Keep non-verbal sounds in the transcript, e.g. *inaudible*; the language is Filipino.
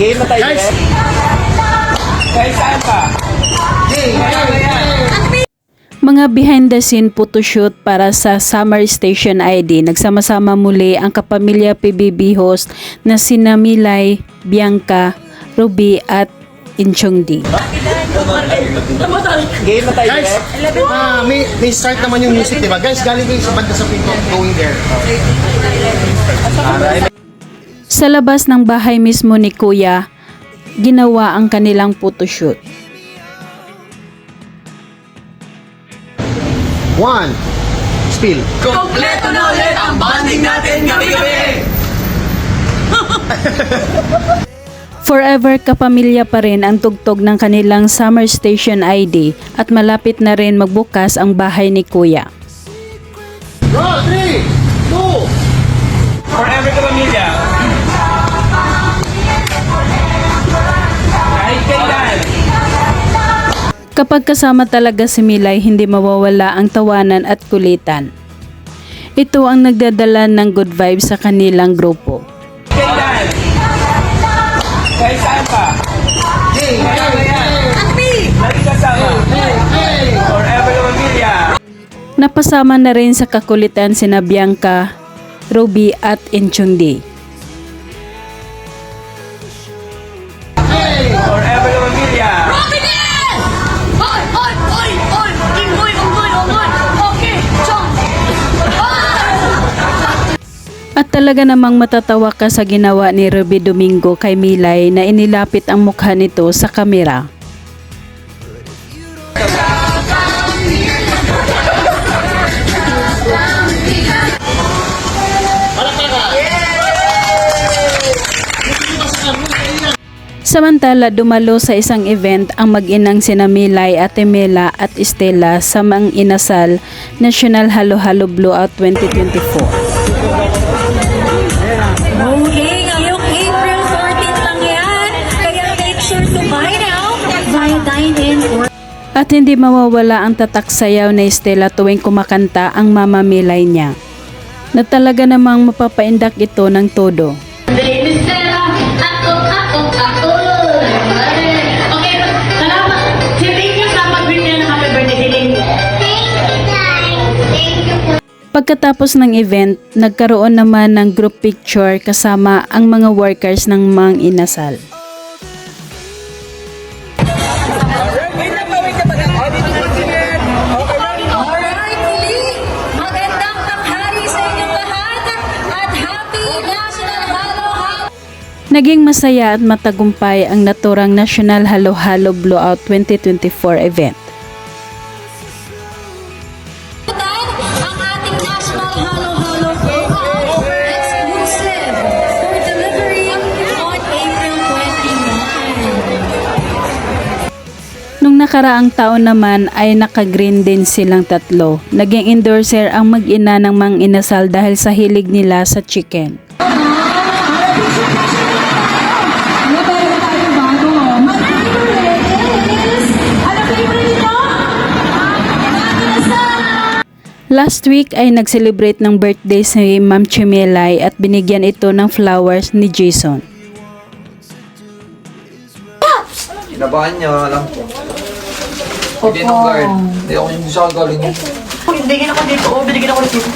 Game na tayo, guys. Guys, saan pa? Hey, Mga behind the scene photoshoot para sa Summer Station ID. Nagsama-sama muli ang kapamilya PBB host na sina Milay, Bianca, Ruby at Inchongdi. Game na tayo, Guys, ah, may, may start naman yung music, di ba? Guys, galing kayo sa banda sa pinto, going there. Sa labas ng bahay mismo ni Kuya, ginawa ang kanilang photoshoot. One, spill. Kompleto na ulit ang bonding natin gabi-gabi! *laughs* Forever kapamilya pa rin ang tugtog ng kanilang Summer Station ID at malapit na rin magbukas ang bahay ni Kuya. Go, three, Kapag kasama talaga si Milay, hindi mawawala ang tawanan at kulitan. Ito ang nagdadala ng good vibes sa kanilang grupo. Kailan. Kahit saan pa. Hey, Lagi kasama. Forever ka pamilya. Napasama na rin sa kakulitan sina Bianca, Ruby at Inchundi. Talaga namang matatawa ka sa ginawa ni Ruby Domingo kay Milay na inilapit ang mukha nito sa kamera. Samantala, dumalo sa isang event ang mag-inang sina Milay, Ate Mela at Estela sa Mang Inasal National Halo Halo Blowout 2024. At hindi mawawala ang tatak sayaw ni Estela tuwing kumakanta ang Mama Milay niya. Na talaga namang mapapaindak ito ng todo. Baby Stella, ako, ako, ako. Okay, salamat. Hiling niyo sa niya ng happy birthday. Hiling. Thank you. Thank you po. Pagkatapos ng event, nagkaroon naman ng group picture kasama ang mga workers ng Mang Inasal. Naging masaya at matagumpay ang naturang National Halo Halo Blowout 2024 event. Nakaraang taon naman ay naka-green din silang tatlo. Naging endorser ang mag-ina ng Mang Inasal dahil sa hilig nila sa chicken. Last week ay nag-celebrate ng birthday si Ma'am Chimelay at binigyan ito ng flowers ni Jason. Kinabahan niya, alam ko. Hindi ng guard. Hindi ako hindi siya galing. Binigyan ako dito. Oh, binigyan ako dito.